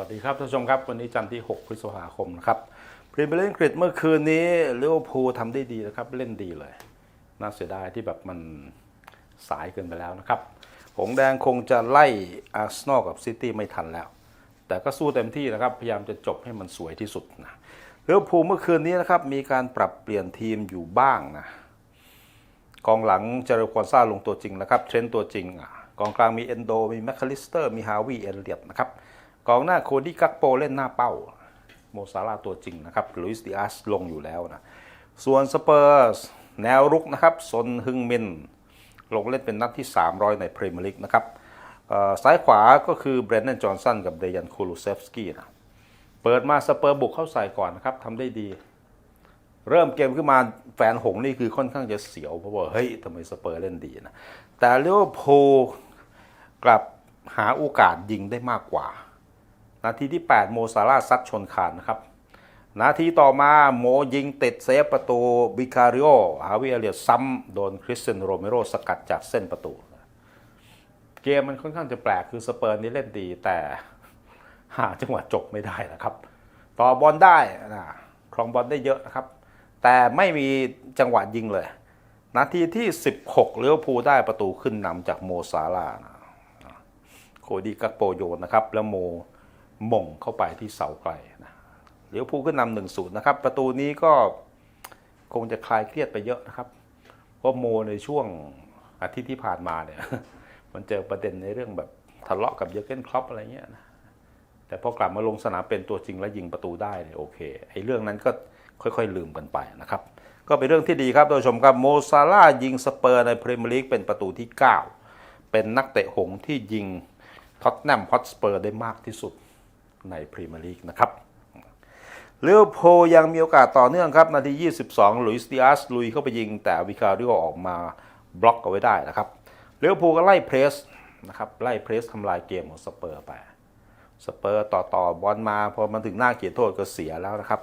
วัสดีครับท่านผู้ชมครับ วันนี้จันทร์ที่ 6 พฤษภาคมนะครับพรีเมียร์ลีกอังกฤษเมื่อคืนนี้ลิเวอร์พูลทำได้ดีนะครับ เล่นดีเลย น่าเสียดายที่แบบมันสายเกินไปแล้วนะครับ หงส์แดงคงจะไล่อาร์เซนอลกับซิตี้ไม่ทันแล้ว แต่ก็สู้เต็มที่นะครับ พยายามจะจบให้มันสวยที่สุดนะลิเวอร์พูลเมื่อคืนนี้นะครับมีการปรับเปลี่ยนทีมอยู่บ้างนะกองหลังเจอร์ควอนซ่าลงตัวจริงนะครับเทรนต์ตัวจริงกองกลางมีเอนโดมีแมคคาลิสเตอร์มีฮาวีเอลเลียตนะครับ กองหน้าโคดี้กักโปเล่นหน้าเป้า โมซาลาตัวจริงนะครับลุยส์ดิอาสลงอยู่แล้วนะ ส่วนสเปอร์สแนวรุกนะครับซนฮึงมิน ลงเล่นเป็นนัดที่ 300 ในพรีเมียร์ลีกนะครับซ้ายขวาก็คือเบรนด n นจอห์นสันกับเดยันคูลูเซฟสกี้นะเปิดมาสเปอร์บุกเข้าใส่ก่อนนะครับทำได้ดี เริ่มเกมขึ้นมาแฟนหงนี่คือค่อนข้างจะเสียวเพราะว่าเฮ้ยทำไมสเปอร์เล่นดีนะแต่ลิเวอร์พูลกลับหาโอกาสยิงได้มากกว่า นาทีที่ 8 โมซาร่าซัดชนคานนะครับ นาทีต่อมาโมยิงติดเซฟประตูบิคาริโอฮาวิเอเลียซ้ำโดนคริสเตียนโรเมโรสกัดจากเส้นประตู เกมมันค่อนข้างจะแปลกคือสเปอร์นี่เล่นดีแต่หาจังหวะจบไม่ได้นะครับ ต่อบอลได้นะครองบอลได้เยอะนะครับ แต่ไม่มีจังหวะยิงเลย นาทีที่ 16เลี้ยวภูได้ประตูขึ้นนำจากโมซาลานะโคดีกักโปโยนนะครับ แล้วโม ม่งเข้าไปที่เสาไกลนะเลี้ยวภูลขึ้นนำหนึ่งศูนย์นะครับ ประตูนี้ก็คงจะคลายเครียดไปเยอะนะครับเพราะโมในช่วงอาทิตย์ที่ผ่านมาเนี่ย มันเจอประเด็นในเรื่องแบบทะเลาะกับเยอร์เกนคล็อปอะไรเงี้ยนะแต่พอกลับมาลงสนามเป็นตัวจริงแล้วยิงประตูได้เนี่ยโอเคไอ้เรื่องนั้นก็ค่อยๆลืมกันไปนะครับ ก็เป็นเรื่องที่ดีครับท่านผู้ชมครับโมซาร่ายิงสเปอร์ในพรีเมียร์ลีกเป็นประตูที่ 9 เป็นนักเตะหงส์ที่ยิงท็อตแนมฮอตสเปอร์ได้มากที่สุด ในพรีเมียร์ลีกนะครับลิเวอร์พูลยังมีโอกาสต่อเนื่องครับ นาที 22 หลุยส์ดิอาสลุยเข้าไปยิง แต่วิคาริโอออกมาบล็อกเอาไว้ได้นะครับลิเวอร์พูลก็ไล่เพรสนะครับไล่เพรสทำลายเกมของสเปอร์ไปสเปอร์ต่อต่อบอลมาพอมันถึงหน้าเขียนโทษก็เสียแล้วนะครับ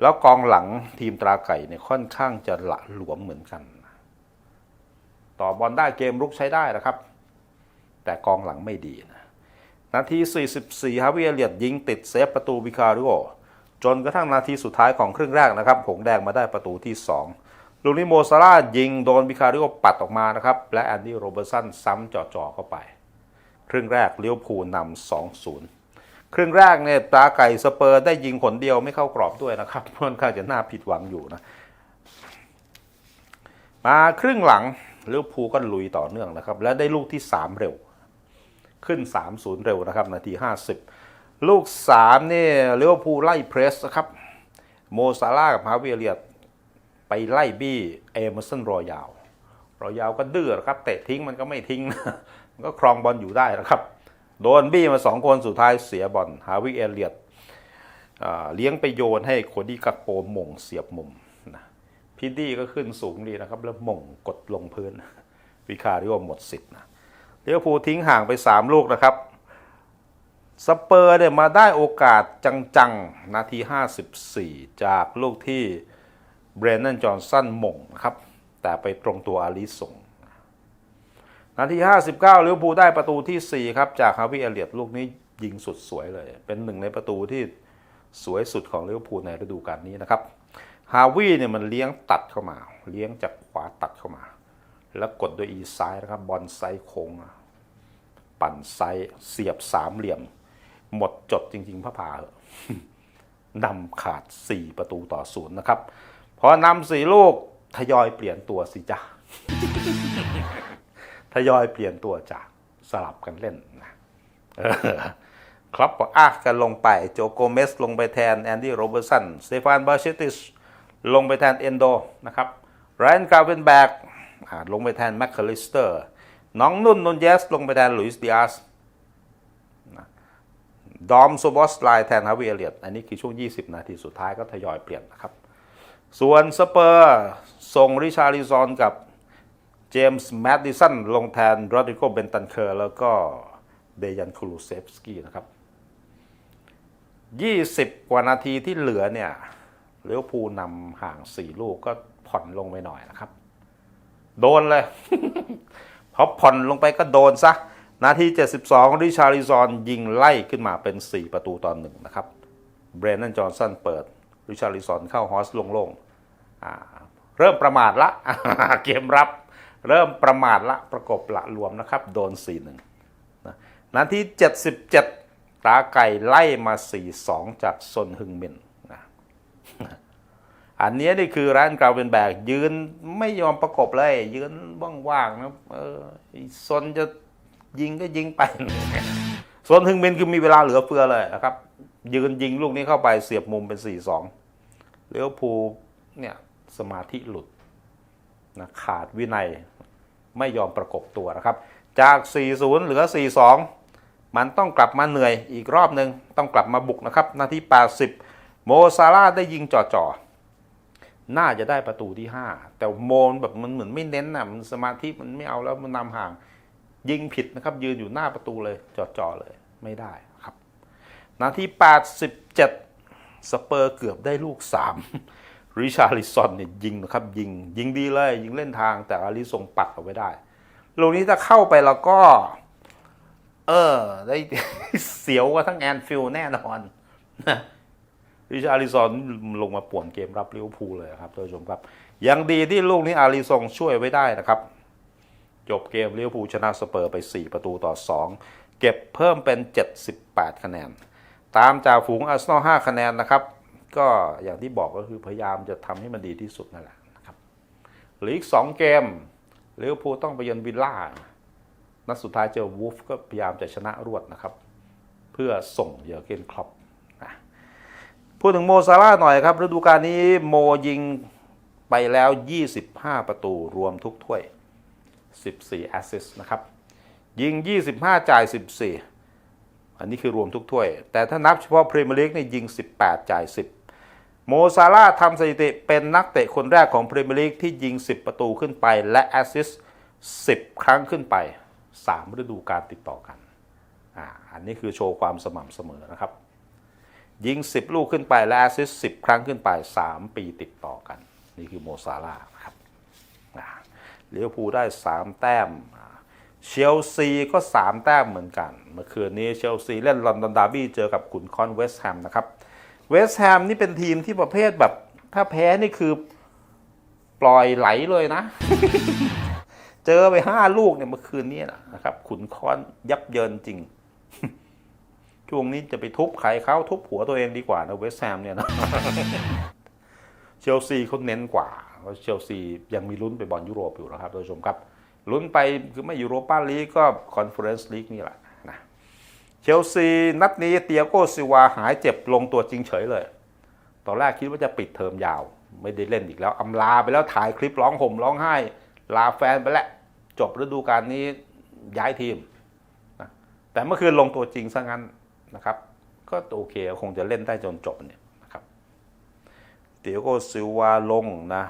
แล้วกองหลังทีมตราไก่เนี่ยค่อนข้างจะหละหลวมเหมือนกัน ต่อบอลได้เกมรุกใช้ได้นะครับ แต่กองหลังไม่ดีนะ นาที 44 ฮาวิเอเลียดยิงติดเซฟประตูวิคาริโอจนกระทั่งนาทีสุดท้ายของครึ่งแรกนะครับ หงแดงมาได้ประตูที่ 2 ลูนี้โมซาร่ายิงโดนวิคาริโอปัดออกมานะครับ และแอนดี้โรเบอร์สันซ้ำจ่อๆเข้าไป ครึ่งแรกเลี้ยวภูนำ2-0ครึ่งแรกเนี่ยตาไก่สเปอร์ได้ยิงผลเดียวไม่เข้ากรอบด้วยนะครับค่อนข้างจะน่าผิดหวังอยู่นะ มาครึ่งหลังลิเวอร์พูลก็ลุยต่อเนื่องนะครับ และได้ลูกที่ 3 เร็ว ขึ้น 3-0 เร็วนะครับ นาที 50 ลูก3นี่ลิเวอร์พูลไล่เพรสนะครับ โมซาร่ากับฮาวิเอเลียตไปไล่บี้เอเมอร์สันรอยาว รอยาวก็ดื้อครับ เตะทิ้งมันก็ไม่ทิ้งนะมันก็ครองบอลอยู่ได้นะครับ โดนบี้มาสองคนสุดท้ายเสียบอลฮาวิเอเลียตเลี้ยงไปโยนให้โคดี้กักโปหม่งเสียบมุมนะพีดี้ก็ขึ้นสูงดีนะครับ แล้วหม่งกดลงพื้นวิคาริโอหมดสิทธิ์นะ เลี้ยวภูทิ้งห่างไป 3 ลูกนะครับสเปอร์เนี่ยมาได้โอกาสจังๆ นาที 54 จากลูกที่เบรนนันจอห์นสันมงนะครับ แต่ไปตรงตัวอาลิส่งนาที 59ลิเวอร์พูลได้ประตูที่ 4 ครับ จากฮาวิเอเลียตลูกนี้ยิงสุดสวยเลย เป็นหนึ่งในประตูที่สวยสุดของลิเวอร์พูลในฤดูกาลนี้นะครับฮาวิเนี่ยมันเลี้ยงตัดเข้ามา เลี้ยงจากขวาตัดเข้ามา แล้วกดด้วยอีซ้ายนะครับบอลไซด์โค้งปั่นไซด์เสียบสามเหลี่ยม หมดจดจริง ๆพระพาเนำขาด 4 ประตูต่อศูนย์นะครับ พอนำสี่ลูกทยอยเปลี่ยนตัวสิจ้ะทยอยเปลี่ยนตัวจากสลับกันเล่นนะครับบอกอะกันลงไปโจโกเมสลงไปแทนแอนดี้โรเบอร์สันสเตฟานบาเชติชลงไปแทนเอนโดนะครับไรอันกาเวนแบก ลงไปแทนแมคคาลิสเตอร์ น้องนุ่นนุนเยส ลงไปแทนลุยส์ดิอาสดอมโซบอสไลแทนฮาวิเอเลียตอันนี้คือช่วง 20 นาทีสุดท้ายก็ทยอยเปลี่ยนนะครับ ส่วนสเปอร์ส่งริชาริซอนกับเจมส์แมดดิสันลงแทนโรดริโกเบนตันเคอร์แล้วก็เดยันคูลูเซฟสกี้นะครับ 20 กว่านาทีที่เหลือเนี่ยเลี้ยวภูนำห่าง 4 ลูกก็ผ่อนลงไปหน่อยนะครับ โดนเลยพอผ่อนลงไปก็โดนซะ นาที 72 ริชาริซอนยิงไล่ขึ้นมาเป็น 4 ประตูตอนหนึ่งนะครับ เบรนนันจอห์นสันเปิด ริชาริซอนเข้าฮอสลงๆเริ่มประมาทละ เกมรับ เริ่มประมาทละประกบละรวมนะครับ โดน 4-1นะนาที 77 ตาไก่ไล่มา 4-2 จากซนฮึงมินนะ อันนี้นี่คือร้านกราวเวนแบก ยืนไม่ยอมประกบเลย ยืนว่างๆนะเออไอ้ซนจะยิงก็ยิงไปซนฮึงเมนคือมีเวลาเหลือเฟือเลยนะครับ ยืนยิงลูกนี้เข้าไปเสียบมุมเป็น 4-2เลี้ยวภูเนี่ยสมาธิหลุดนะขาดวินัยไม่ยอมประกบตัวนะครับ จาก 4-0 เหลือ 4-2 มันต้องกลับมาเหนื่อยอีกรอบหนึ่งต้องกลับมาบุกนะครับ นาที 80 โมซาร่าได้ยิงจ่อๆ น่าจะได้ประตูที่ 5 แต่โมนแบบมันเหมือนไม่เน้นนะมันสมาธิมันไม่เอาแล้วมันนำห่าง ยิงผิดนะครับ ยืนอยู่หน้าประตูเลยจ่อๆเลยไม่ได้ครับ นาที 87 สเปอร์เกือบได้ลูก 3 ริชาริซอนเนี่ยยิงนะครับ ยิง ยิงดีเลย ยิงเล่นทางแต่อาริซงปัดเอาไว้ได้ลูกนี้ถ้าเข้าไปแล้วก็ เออ ได้เสียวกว่าทั้งแอนฟิลแน่นอนนะ ริชาริซอนลงมาป่วนเกมรับลิเวอร์พูลเลยครับท่านผู้ชมครับยังดีที่ลูกนี้อาริซองช่วยไว้ได้นะครับ จบเกมลิเวอร์พูลชนะสเปอร์ไป 4 ประตูต่อ 2 เก็บเพิ่มเป็น 78 คะแนน ตามจากฝูงอาร์เซนอล5คะแนนนะครับ ก็อย่างที่บอกก็คือพยายามจะทำให้มันดีที่สุดนั่นแหละนะครับเหลืออีก 2 เกมลิเวอร์พูลต้องไปเยือนวิลล่านัดสุดท้ายเจอวูฟก็พยายามจะชนะรวดนะครับ เพื่อส่งเยอร์เกนคล็อป พูดถึงโมซาร่าหน่อยครับฤดูกาลนี้โมยิงไปแล้ว 25 ประตูรวมทุกถ้วย 14แอสซิสต์นะครับ ยิง 25 จ่าย 14 อันนี้คือรวมทุกถ้วย แต่ถ้านับเฉพาะพรีเมียร์ลีกเนี่ยยิง 18 จ่าย 10 โมซาร่าทำสถิติเป็นนักเตะคนแรกของพรีเมียร์ลีกที่ยิง 10 ประตูขึ้นไปและแอสซิสต์10 ครั้งขึ้นไป 3 ฤดูกาลติดต่อกันอ่าอันนี้คือโชว์ความสม่ำเสมอนะครับ ยิง 10 ลูกขึ้นไปและแอสซิสต์10 ครั้งขึ้นไป 3 ปีติดต่อกัน นี่คือโมซาร่าครับอ่าลิเวอร์พูลได้ 3 แต้มเชลซีก็ 3 แต้มเหมือนกัน เมื่อคืนนี้เชลซีเล่นลอนดอนดาร์บี้เจอกับขุนคอนเวสต์แฮมนะครับเวสต์แฮมนี่เป็นทีมที่ประเภทแบบ ถ้าแพ้นี่คือปล่อยไหลเลยนะ เจอไปห้าลูกเนี่ยเมื่อคืนนี้นะครับ ขุนค้อนยับเยินจริง ช่วงนี้จะไปทุบใครเขาทุบหัวตัวเองดีกว่านะเวสแฮมเนี่ยนะเชลซีเขาเน้นกว่าเพราะเชลซียังมีลุ้นไปบอลยุโรปอยู่นะครับท่านผู้ชมครับลุ้นไปคือไม่ยูโรปาลีกก็คอนเฟอเรนซ์ลีกนี่แหละนะเชลซีนัดนี้เตียโกซิวาหายเจ็บลงตัวจริงเฉยเลย ตอนแรกคิดว่าจะปิดเทอมยาว ไม่ได้เล่นอีกแล้วอำลาไปแล้วถ่ายคลิปร้องห่มร้องไห้ ลาแฟนไปแล้ว จบฤดูกาลนี้ย้ายทีมนะแต่เมื่อคืนลงตัวจริงซะงั้น นะครับ ก็โอเคคงจะเล่นได้จนจบเนี่ยนะครับเตียโกซิวาลงนะ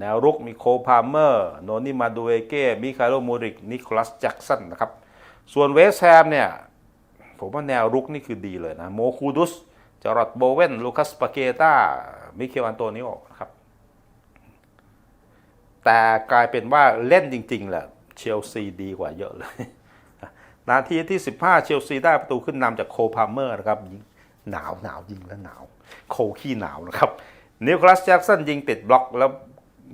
แนวรุกมีโคพาเมอร์โนนิมาดูเอเก้มิคาโลมูริกนิโคลัสแจ็กสันนะครับ ส่วนเวสแฮมเนี่ยผมว่าแนวรุกนี่คือดีเลยนะโมคูดุสจารอดโบเวนลูคัสปาเกตามิเคลอันโตนิโอนะครับแต่กลายเป็นว่าเล่นจริง ๆแหละเชลซีดีกว่าเยอะเลย นาทีที่ 15 เชลซีได้ประตูขึ้นนำจากโคพาเมอร์นะครับยิงหนาวหนาวยิงแล้วหนาว โคขี้หนาวนะครับนิโคลัสแจ็กสันยิงติดบล็อกแล้ว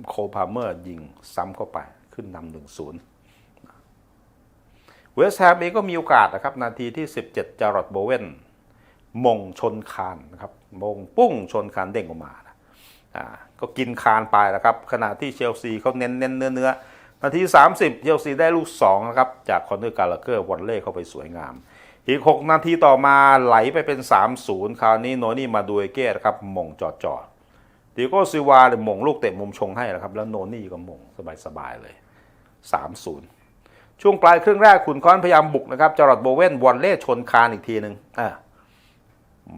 โคพาเมอร์ยิงซ้ำเข้าไปขึ้นนำหนึ่งศูนย์เวสต์แฮมเองก็มีโอกาสนะครับ นาทีที่ 17 จารอดโบเวนมงชนคานนะครับมงปุ้งชนคานเด้งออกมานะอ่าก็กินคานไปนะครับ ขณะที่เชลซีเขาเน้นเน้นเนื้อเนื้อ นาที 30 เชลซีได้ลูก2นะครับจากคอนเนอร์การ์ลเกอร์วอลเล่เข้าไปสวยงาม อีก 6 นาทีต่อมาไหลไปเป็น 3-0 คราวนี้โนนี่มาดูเอเก้นะครับมงจอดจอดดิโก้ซิวาเนี่ยมงลูกเตะมุมชงให้นะครับแล้วโนนี่ก็มงสบายๆเลย 3-0 ช่วงปลายครึ่งแรกขุนค้อนพยายามบุกนะครับจารอดโบเวนวอลเล่ชนคานอีกทีหนึ่งอ่า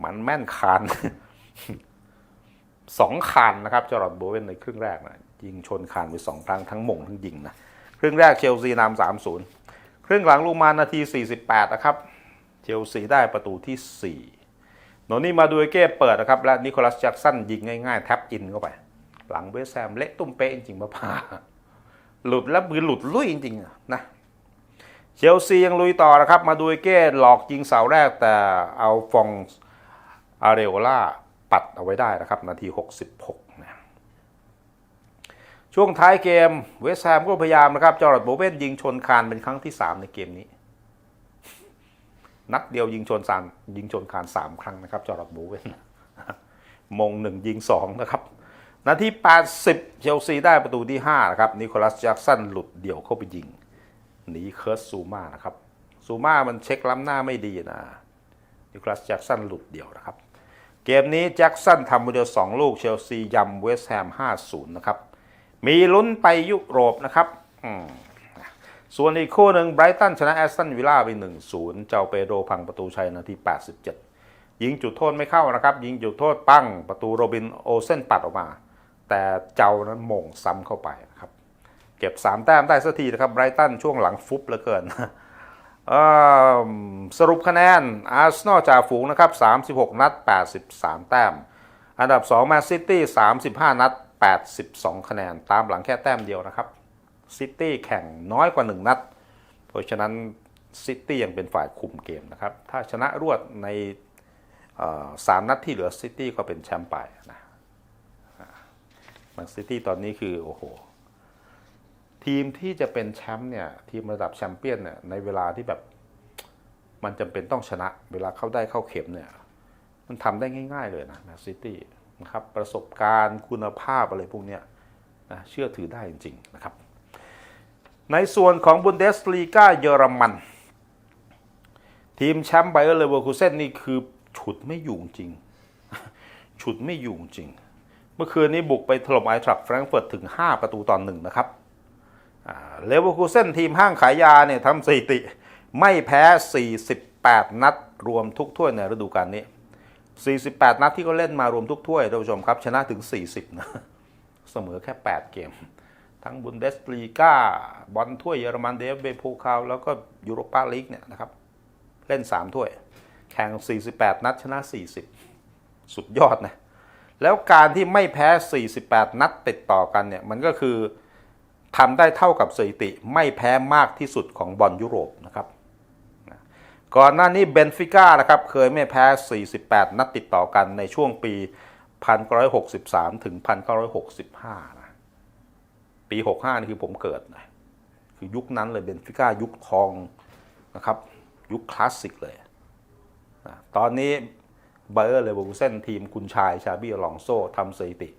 มันแม่นคานสองคานนะครับจอร์ดโบเวนในครึ่งแรกนะ ยิงชนคานไปสองครั้งทั้งหม่งทั้งยิงนะครึ่งแรกเชลซีนำสามศูนย์ครึ่งหลังลงมานาที 48 นะครับ เชลซีได้ประตูที่ 4 โนนี่มาดูเอเก้เปิดนะครับ และนิโคลัสแจ็กสันยิงง่ายๆ แท็บอินเข้าไป หลังเวสแฮมเละตุ้มเป๊ะจริงๆมาพาหลุดแล้วมือหลุดลุยจริงๆนะเชลซียังลุยต่อนะครับ มาดูเก้หลอกยิงเสาแรกแต่เอาฟองอาเรโอล่าปัดเอาไว้ได้นะครับ นาที 66นะ ช่วงท้ายเกมเวสแฮมก็พยายามนะครับจอร์ดโบเวนยิงชนคานเป็นครั้งที่ 3 ในเกมนี้ นัดเดียวยิงชนสามยิงชนคาน 3 ครั้งนะครับจอร์ดโบเวนมงหนึ่งยิง 2 นะครับนาที 80 เชลซีได้ประตูที่ 5 นะครับ นิโคลัสแจ็กสันหลุดเดี่ยวเข้าไปยิง หนีเคิร์สซูมานะครับ ซูมามันเช็คล้ำหน้าไม่ดีนะ นิโคลัสแจ็กสันหลุดเดี่ยวนะครับ เกมนี้แจ็กสันทำคนเดียว2ลูก เชลซียำเวสต์แฮม 5-0 นะครับ มีลุ้นไปยุโรปนะครับส่วนอีกคู่หนึ่งไบรตันชนะแอสตันวิลล่าไป 1-0 เจ้าเปโดพังประตูชัยนาที 87 ยิงจุดโทษไม่เข้านะครับ ยิงจุดโทษปั้งประตูโรบินโอเซนปัดออกมา แต่เจ้านั้นมงซ้ำเข้าไปนะครับ เก็บ 3 แต้มได้สักทีนะครับไบรตันช่วงหลังฟุบเหลือเกินสรุปคะแนนอาร์เซนอลจ่าฝูงนะครับ 36 นัด 83 แต้ม อันดับ 2 แมนซิตี้ 35 นัด 82 คะแนน ตามหลังแค่แต้มเดียวนะครับซิตี้แข่งน้อยกว่า 1 นัด เพราะฉะนั้นซิตี้ยังเป็นฝ่ายคุมเกมนะครับ ถ้าชนะรวดในสามนัดที่เหลือซิตี้ก็เป็นแชมป์ไปนะแมนซิตี้ตอนนี้คือโอ้โหทีมที่จะเป็นแชมป์เนี่ยทีมระดับแชมเปี้ยนเนี่ยในเวลาที่แบบมันจำเป็นต้องชนะ เวลาเข้าได้เข้าเข็มเนี่ยมันทำได้ง่าย ๆ เลยนะแมนซิตี้ นะครับประสบการณ์คุณภาพอะไรพวกนี้นะเชื่อถือได้จริงๆนะครับในส่วนของบุนเดสลีกาเยอรมัน ทีมแชมป์ไบเออร์เลเวอร์คูเซนนี่คือฉุดไม่อยู่จริง ฉุดไม่อยู่จริง เมื่อคืนนี้บุกไปถล่มไอทรัคแฟรงก์เฟิร์ตถึง 5 ประตูต่อหนึ่งนะครับเลเวอร์คูเซนทีมห้างขายยาเนี่ยทำสถิติไม่แพ้ 48 นัดรวมทุกถ้วยในฤดูกาลนี้ 48 นัดที่เขาเล่นมารวมทุกถ้วยท่านผู้ชมครับ ชนะถึง 40 นะ เสมอแค่ 8 เกม ทั้งบุนเดสลีกาบอลถ้วยเยอรมันเดฟเบโพคาว แล้วก็ยูโรปาลีกเนี่ยนะครับ เล่น 3 ถ้วย แข่ง 48 นัดชนะ 40 สุดยอดนะ แล้วการที่ไม่แพ้ 48 นัดติดต่อกันเนี่ย มันก็คือทำได้เท่ากับสถิติ ไม่แพ้มากที่สุดของบอลยุโรปนะครับ ก่อนหน้านี้เบนฟิก้านะครับเคยไม่แพ้ 48 นัดติดต่อกันในช่วงปี 1963 ถึง 1965 นะ ปี 65 นี่คือผมเกิดนะคือยุคนั้นเลยเบนฟิก้ายุคทองนะครับ ยุคคลาสสิกเลยนะตอนนี้ไบเออร์เลเวอร์คูเซนทีมคุณชายชาบี้ลองโซทำสถิติ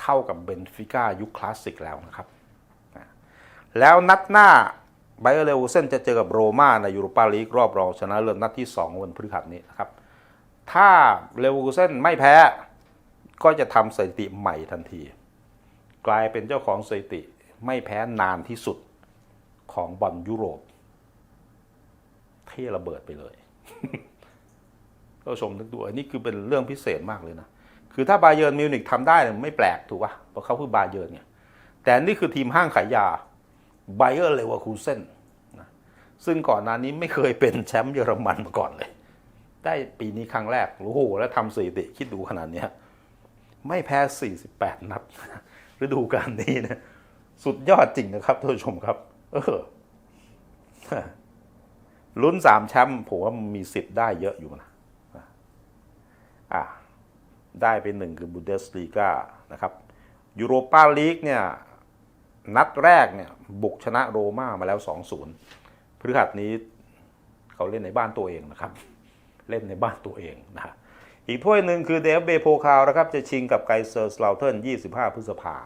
เท่ากับเบนฟิก้ายุคคลาสสิกแล้วนะครับนะแล้วนัดหน้า ไบเออร์เลวูเซนจะเจอกับโรม่าในยูโรปาลีกรอบรองชนะเลิศนัดที่ 2 วันพฤหัสนี้นะครับ ถ้าเลวูเซนไม่แพ้ก็จะทำสถิติใหม่ทันที กลายเป็นเจ้าของสถิติไม่แพ้นานที่สุดของบอลยุโรป เท่ระเบิดไปเลยก็ชมนึกดูอันนี้คือเป็นเรื่องพิเศษมากเลยนะ คือถ้าบาเยิร์นมิวนิกทำได้เนี่ยไม่แปลกถูกป่ะเพราะเขาคือบาเยิร์นเนี่ยแต่นี่คือทีมห้างขายยา ไบเออร์เลเวอร์คูเซนนะซึ่งก่อนหน้านี้ไม่เคยเป็นแชมป์เยอรมันมาก่อนเลย ได้ปีนี้ครั้งแรกโอ้โหแล้วทำสถิติคิดดูขนาดนี้ไม่แพ้ 48 นัดฤดูกาลนี้นะสุดยอดจริงนะครับท่านผู้ชมครับ เออลุ้นสามแชมป์ผมว่ามีสิทธิ์ได้เยอะอยู่นะอะได้เป็นหนึ่งคือบุนเดสลีกานะครับยูโรปาลีกเนี่ย นัดแรกเนี่ยบุกชนะโรม่ามาแล้ว 2-0พฤหัสนี้เขาเล่นในบ้านตัวเองนะครับ เล่นในบ้านตัวเองนะฮะอีกถ้วยหนึ่งคือเดฟเบโพคาวนะครับ จะชิงกับไกเซอร์สลาวเทิร์น25 พฤษภา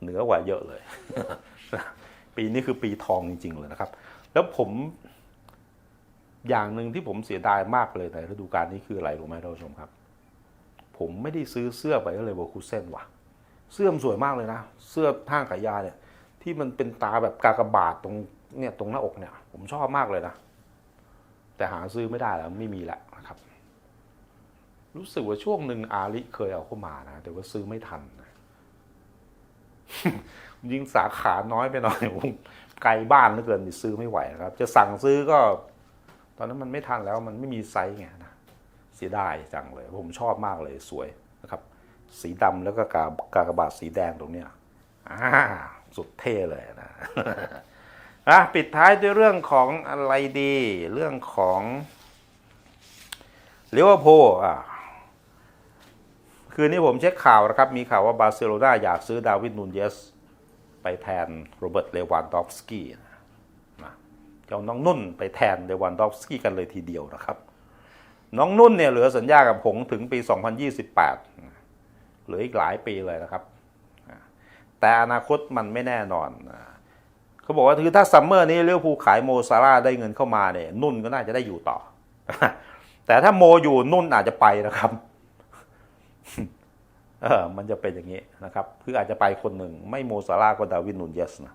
เหนือกว่าเยอะเลย ปีนี้คือปีทองจริง ๆ เลยนะครับ แล้วผมอย่างหนึ่งที่ผมเสียดายมากเลยในฤดูกาลนี้คืออะไรรู้ไหมท่านผู้ชมครับ ผมไม่ได้ซื้อเสื้อไปก็เลยบอกคูเซนว่ะ เสื้อมสวยมากเลยนะ เสื้อห้างขายาเนี่ย ที่มันเป็นตาแบบกากบาทตรงเนี่ยตรงหน้าอกเนี่ย ผมชอบมากเลยนะ แต่หาซื้อไม่ได้แล้วไม่มีแล้วนะครับ รู้สึกว่าช่วงหนึ่งอาลิเคยเอาเข้ามานะแต่ว่าซื้อไม่ทันนะยิ่งสาขาน้อยไปหน่อยผมไกลบ้านเหลือเกินซื้อไม่ไหวนะครับ จะสั่งซื้อก็ ตอนนั้นมันไม่ทันแล้วมันไม่มีไซส์ไงนะเสียดายจังเลย ผมชอบมากเลยสวยนะครับ สีดำแล้วก็กากากบาทสีแดงตรงเนี้ยสุดเท่เลยนะอะปิดท้ายด้วยเรื่องของอะไรดี เรื่องของลิเวอร์พูลอะคืนนี้ผมเช็คข่าวนะครับ มีข่าวว่าบาร์เซโลนาอยากซื้อดาวิดนูนเยส ไปแทนโรเบิร์ตเลวานดอฟสกี้นะจะเอาน้องนุ่นไปแทนเลวานดอฟสกี้กันเลยทีเดียวนะครับ น้องนุ่นเนี่ยเหลือสัญญากับหงถึงปี 2028นะ หลืออีกหลายปีเลยนะครับ แต่อนาคตมันไม่แน่นอนเขาบอกว่าคือถ้าซัมเมอร์นี้เลี้ยวภูขายโมซาร่าได้เงินเข้ามาเนี่ยนุ่นก็น่าจะได้อยู่ต่อ แต่ถ้าโมอยู่นุ่นอาจจะไปนะครับเออมันจะเป็นอย่างนี้นะครับ คืออาจจะไปคนหนึ่ง ไม่โมซาร่าก็ดาวินนูนเยสนะ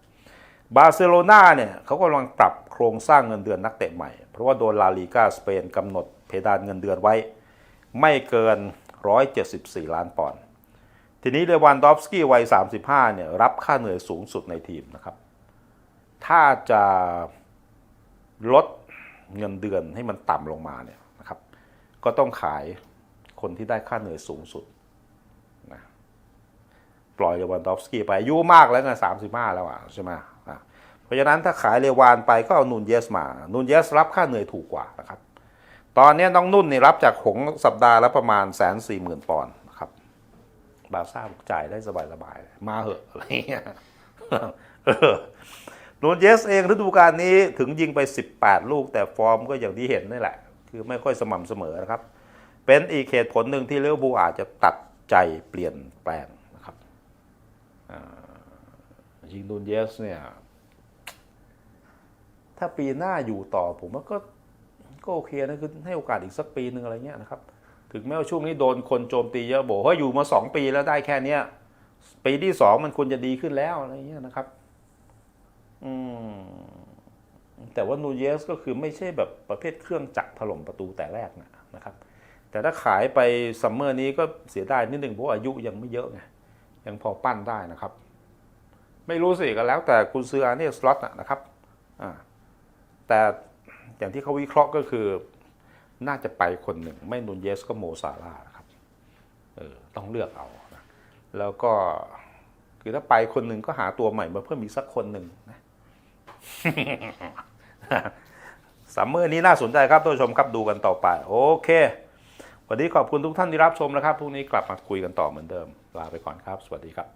บาร์เซโลนาเนี่ยเขากำลังปรับโครงสร้างเงินเดือนนักเตะใหม่ เพราะว่าโดนลาลีกาสเปนกำหนดเพดานเงินเดือนไว้ ไม่เกิน 174 ล้านปอนด์ ทีนี้เลวานดอฟสกี้วัย 35 เนี่ยรับค่าเหนื่อยสูงสุดในทีมนะครับ ถ้าจะลดเงินเดือนให้มันต่ำลงมาเนี่ยนะครับ ก็ต้องขายคนที่ได้ค่าเหนื่อยสูงสุดปล่อยเลวานดอฟสกี้ไปอายุมากแล้วไงสามสิบห้าแล้วอะใช่ไหมเพราะฉะนั้นถ้าขายเลวานไปก็เอานูนเยสมา นูนเยสรับค่าเหนื่อยถูกกว่านะครับ ตอนนี้น้องนุ่นนี่รับจากหงส์สัปดาห์ละประมาณแสนสี่หมื่นปอนด์ บาซ่าบอกจ่ายได้สบายๆ มาเหอะอะไรเงี้ยเออนูนเยสเองฤดูกาลนี้ถึงยิงไป 18 ลูกแต่ฟอร์มก็อย่างที่เห็นนี่แหละ คือไม่ค่อยสม่ำเสมอนะครับ เป็นอีกเหตุผลหนึ่งที่เลิเวอร์พูอาจจะตัดใจเปลี่ยนแปลงนะครับยิงนูนเยสเนี่ย ถ้าปีหน้าอยู่ต่อผมว่าก็ก็โอเคนะคือให้โอกาสอีกสักปีหนึ่งอะไรเงี้ยนะครับ ถึงแม้ว่าช่วงนี้โดนคนโจมตีเยอะบอกว่าอยู่มาสองปีแล้วได้แค่เนี้ยปีที่สองมันควรจะดีขึ้นแล้วอะไรเงี้ยนะครับ อืมแต่ว่านูเยสก็คือไม่ใช่แบบประเภทเครื่องจักรถล่มประตูแต่แรกนะนะครับ แต่ถ้าขายไปซัมเมอร์นี้ก็เสียดายนิดหนึ่งเพราะอายุยังไม่เยอะไงยังพอปั้นได้นะครับ ไม่รู้สิก็แล้ว แต่คุณซื้ออาร์เนสล็อตนะครับอ่าแต่อย่างที่เขาวิเคราะห์ก็คือ น่าจะไปคนหนึ่ง ไม่นูนเยสก็โมซาร่าครับเออต้องเลือกเอานะแล้วก็คือถ้าไปคนหนึ่งก็หาตัวใหม่มาเพิ่มอีกสักคนหนึ่งนะซัมเมอร์นี้น่าสนใจครับท่านผู้ชมครับดูกันต่อไป โอเค วันนี้ขอบคุณทุกท่านที่รับชมนะครับพรุ่งนี้กลับมาคุยกันต่อเหมือนเดิมลาไปก่อนครับ สวัสดีครับ